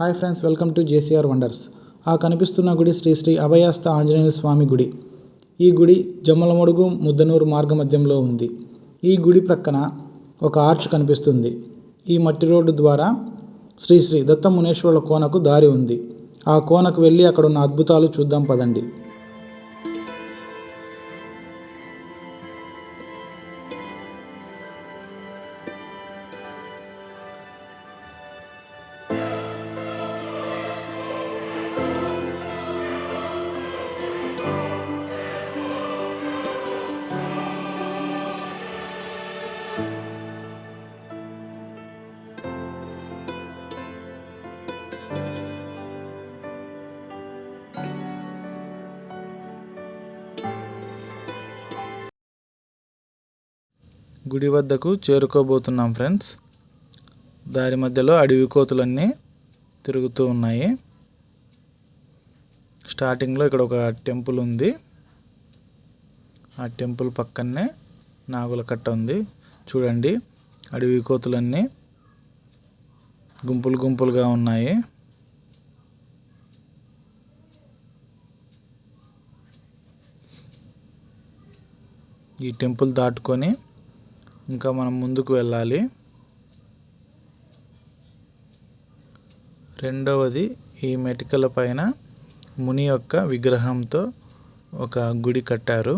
Hi friends welcome to JCR wonders. ఆ కనిపిస్తున్న గుడి శ్రీ శ్రీ అభయాస్త ఆంజనేయ స్వామి గుడి. ఈ గుడి జమ్మలమడుగు ముద్దనూరు మార్గమధ్యంలో ఉంది. ఈ గుడి ప్రక్కన ఒక ఆర్చ్ కనిపిస్తుంది. ఈ మట్టి రోడ్డు ద్వారా శ్రీ శ్రీ దత్త మునేశ్వరుల కోనకు దారి ఉంది. ఆ కోనకు వెళ్ళి అక్కడ ఉన్న అద్భుతాలు చూద్దాం పదండి. గుడి వద్దకు చేరుకోబోతున్నాం ఫ్రెండ్స్. దారి మధ్యలో అడవి కోతులన్నీ తిరుగుతూ ఉన్నాయి. స్టార్టింగ్లో ఇక్కడ ఒక టెంపుల్ ఉంది. ఆ టెంపుల్ పక్కనే నాగుల కట్ట ఉంది. చూడండి అడవి కోతులన్నీ గుంపులు గుంపులుగా ఉన్నాయి. ఈ టెంపుల్ దాటుకొని ఇంకా మనం ముందుకు వెళ్ళాలి. రెండవది ఈ మెటికల పైన ముని యొక్క విగ్రహంతో ఒక గుడి కట్టారు.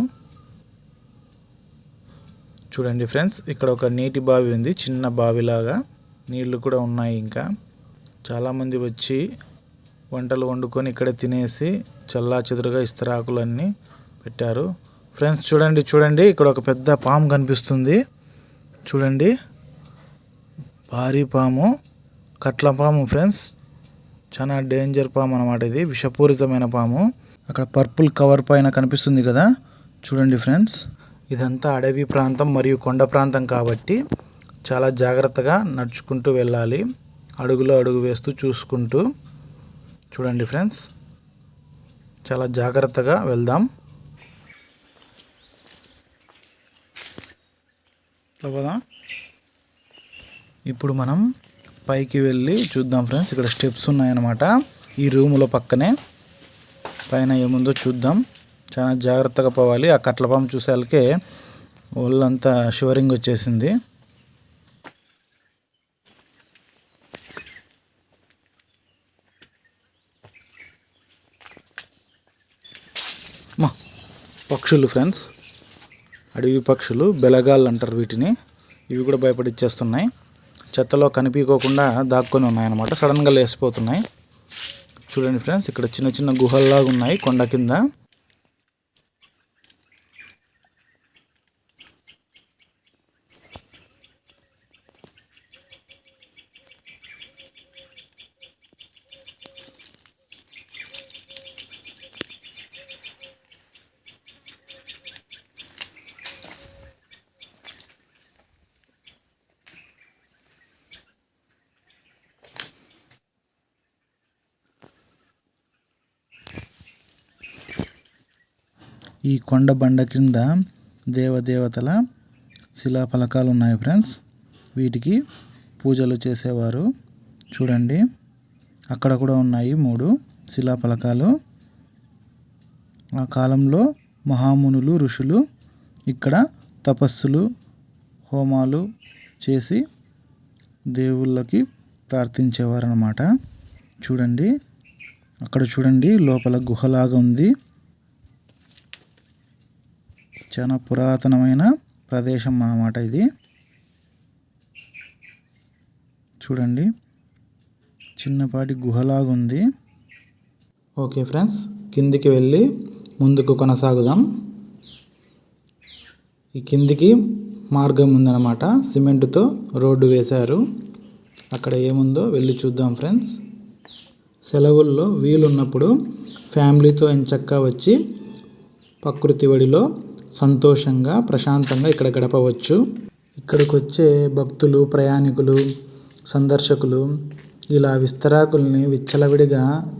చూడండి ఫ్రెండ్స్ ఇక్కడ ఒక నీటి బావి ఉంది చిన్న బావిలాగా. నీళ్ళు కూడా ఉన్నాయి ఇంకా. చాలామంది వచ్చి వంటలు వండుకొని ఇక్కడ తినేసి చల్లా చెదురుగా ఇస్తరాకులన్నీ పెట్టారు. ఫ్రెండ్స్ చూడండి చూడండి ఇక్కడ ఒక పెద్ద పాము కనిపిస్తుంది. చూడండి. భారీ పాము కట్ల పాము ఫ్రెండ్స్. చాలా డేంజర్ పాము అనమాట ఇది. విషపూరితమైన పాము. అక్కడ పర్పుల్ కవర్ పైన కనిపిస్తుంది కదా. చూడండి ఫ్రెండ్స్. ఇదంతా అడవి ప్రాంతం మరియు కొండ ప్రాంతం కాబట్టి చాలా జాగ్రత్తగా నడుచుకుంటూ వెళ్ళాలి. అడుగులో అడుగు వేస్తూ చూసుకుంటూ చూడండి ఫ్రెండ్స్. చాలా జాగ్రత్తగా వెళ్దాం. కదా ఇప్పుడు మనం పైకి వెళ్ళి చూద్దాం ఫ్రెండ్స్. ఇక్కడ స్టెప్స్ ఉన్నాయన్నమాట. ఈ రూములో పక్కనే. పైన ఏముందో చూద్దాం. చాలా జాగ్రత్తగా పోవాలి. ఆ కట్లపాము చూసేళ్ళకే ఒళ్ళంతా షివరింగ్ వచ్చేసింది. మా పక్షులు ఫ్రెండ్స్. అడవి పక్షులు బెలగాళ్ళు అంటారు వీటిని. ఇవి కూడా భయపడిచ్చేస్తున్నాయి. చెత్తలో కనిపించకుండా దాక్కొని ఉన్నాయన్నమాట. సడన్గా లేసిపోతున్నాయి. చూడండి ఫ్రెండ్స్ ఇక్కడ చిన్న చిన్న గుహల్లాగా ఉన్నాయి కొండ కింద. ఈ కొండ బండ కింద దేవదేవతల శిలాఫలకాలు ఉన్నాయి ఫ్రెండ్స్. వీటికి పూజలు చేసేవారు. చూడండి. అక్కడ కూడా ఉన్నాయి మూడు శిలాఫలకాలు. ఆ కాలంలో మహామునులు ఋషులు ఇక్కడ తపస్సులు హోమాలు చేసి దేవుళ్ళకి ప్రార్థించేవారు అన్నమాట చూడండి. అక్కడ చూడండి లోపల గుహలాగా ఉంది. చాలా పురాతనమైన ప్రదేశం అన్నమాట ఇది. చూడండి. చిన్నపాటి గుహలాగా ఉంది ఓకే ఫ్రెండ్స్ కిందికి వెళ్ళి ముందుకు కొనసాగుదాం. ఈ కిందికి మార్గం ఉందన్నమాట. సిమెంట్తో రోడ్డు వేశారు. అక్కడ ఏముందో వెళ్ళి చూద్దాం ఫ్రెండ్స్. సెలవుల్లో వీలున్నప్పుడు ఫ్యామిలీతో ఎంచక్కా వచ్చి ప్రకృతి ఒడిలో సంతోషంగా ప్రశాంతంగా ఇక్కడ గడపవచ్చు. ఇక్కడికి వచ్చే భక్తులు ప్రయాణికులు సందర్శకులు ఇలా విస్తరాకుల్ని విచ్చలవిడిగా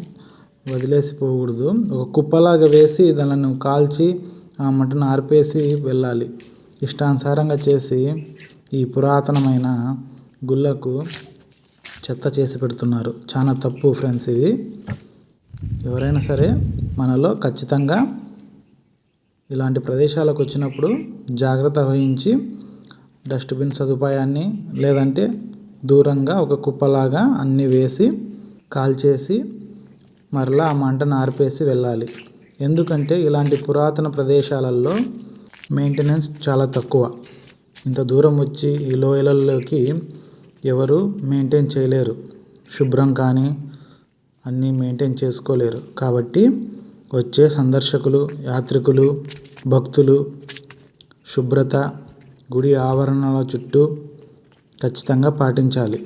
వదిలేసిపోకూడదు ఒక కుప్పలాగా వేసి దానిని కాల్చి ఆ మటను ఆర్పేసి వెళ్ళాలి. ఇష్టానుసారంగా చేసి ఈ పురాతనమైన గుళ్ళకు చెత్త చేసి పెడుతున్నారు. చాలా తప్పు ఫ్రెండ్స్ ఇది. ఎవరైనా సరే మనలో ఖచ్చితంగా ఇలాంటి ప్రదేశాలకు వచ్చినప్పుడు జాగ్రత్త వహించి డస్ట్బిన్ సదుపాయాన్ని లేదంటే దూరంగా ఒక కుప్పలాగా అన్నీ వేసి కాల్చేసి మరలా ఆ మంటను ఆర్పేసి వెళ్ళాలి. ఎందుకంటే ఇలాంటి పురాతన ప్రదేశాలలో మెయింటెనెన్స్ చాలా తక్కువ. ఇంత దూరం వచ్చి ఈ లోయలలోకి ఎవరు మెయింటైన్ చేయలేరు. శుభ్రం కానీ అన్నీ మెయింటైన్ చేసుకోలేరు. కాబట్టి వచ్చే సందర్శకులు యాత్రికులు భక్తులు శుభ్రత గుడి ఆవరణల చుట్టూ ఖచ్చితంగా పాటించాలి.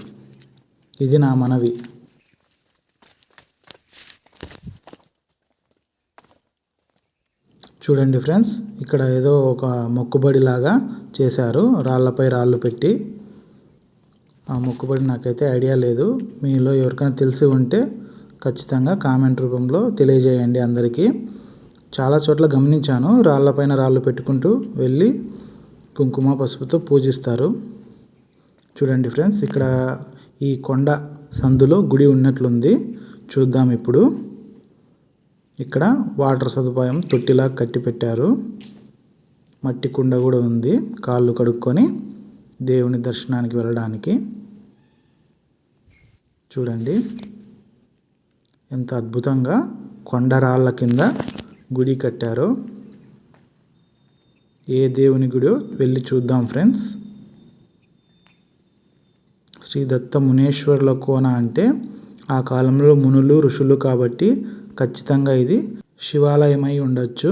ఇది నా మనవి. చూడండి ఫ్రెండ్స్ ఇక్కడ ఏదో ఒక మొక్కుబడి లాగా చేశారు. రాళ్ళపై రాళ్ళు పెట్టి. ఆ మొక్కుబడి నాకైతే ఐడియా లేదు. మీలో ఎవరికైనా తెలిసి ఉంటే ఖచ్చితంగా కామెంట్ రూపంలో తెలియజేయండి అందరికీ. చాలా చోట్ల గమనించాను రాళ్ళపైన రాళ్ళు పెట్టుకుంటూ వెళ్ళి కుంకుమ పసుపుతో పూజిస్తారు. చూడండి ఫ్రెండ్స్ ఇక్కడ ఈ కొండ సందులో గుడి ఉన్నట్లుంది. చూద్దాం ఇప్పుడు. ఇక్కడ వాటర్ సదుపాయం తొట్టిలా కట్టి పెట్టారు మట్టి కుండ కూడా ఉంది కాళ్ళు కడుక్కొని దేవుని దర్శనానికి వెళ్ళడానికి. చూడండి. ఎంత అద్భుతంగా కొండరాళ్ళ కింద గుడి కట్టారో. ఏ దేవుని గుడో వెళ్ళి చూద్దాం ఫ్రెండ్స్. శ్రీ దత్త మునేశ్వర్ల కోన అంటే ఆ కాలంలో మునులు ఋషులు కాబట్టి ఖచ్చితంగా ఇది శివాలయమై ఉండొచ్చు.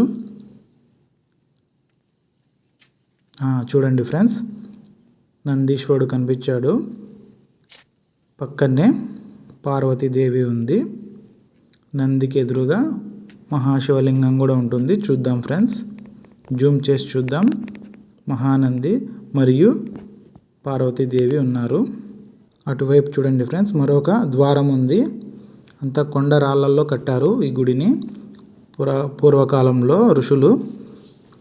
చూడండి ఫ్రెండ్స్. నందీశ్వరుడు కనిపించాడు. పక్కనే పార్వతీదేవి ఉంది. నందికి ఎదురుగా మహాశివలింగం కూడా ఉంటుంది. చూద్దాం ఫ్రెండ్స్. జూమ్ చేసి చూద్దాం. మహానంది మరియు పార్వతీదేవి ఉన్నారు. అటువైపు చూడండి ఫ్రెండ్స్. మరొక ద్వారం ఉంది. అంతా కొండ రాళ్ళల్లో కట్టారు ఈ గుడిని. పురా పూర్వకాలంలో ఋషులు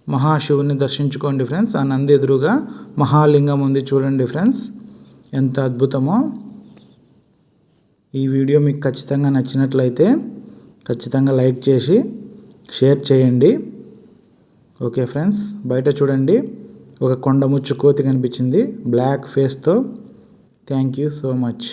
మహాశివుని దర్శించుకోండి ఫ్రెండ్స్. ఆ నంది ఎదురుగా మహాలింగం ఉంది చూడండి ఫ్రెండ్స్. ఎంత అద్భుతమో. ఈ వీడియో మీకు ఖచ్చితంగా నచ్చినట్లయితే ఖచ్చితంగా లైక్ చేసి షేర్ చేయండి. ఓకే ఫ్రెండ్స్ బయట చూడండి. ఒక కొండ ముచ్చు కోతి కనిపించింది black ఫేస్తో. Thank you so much.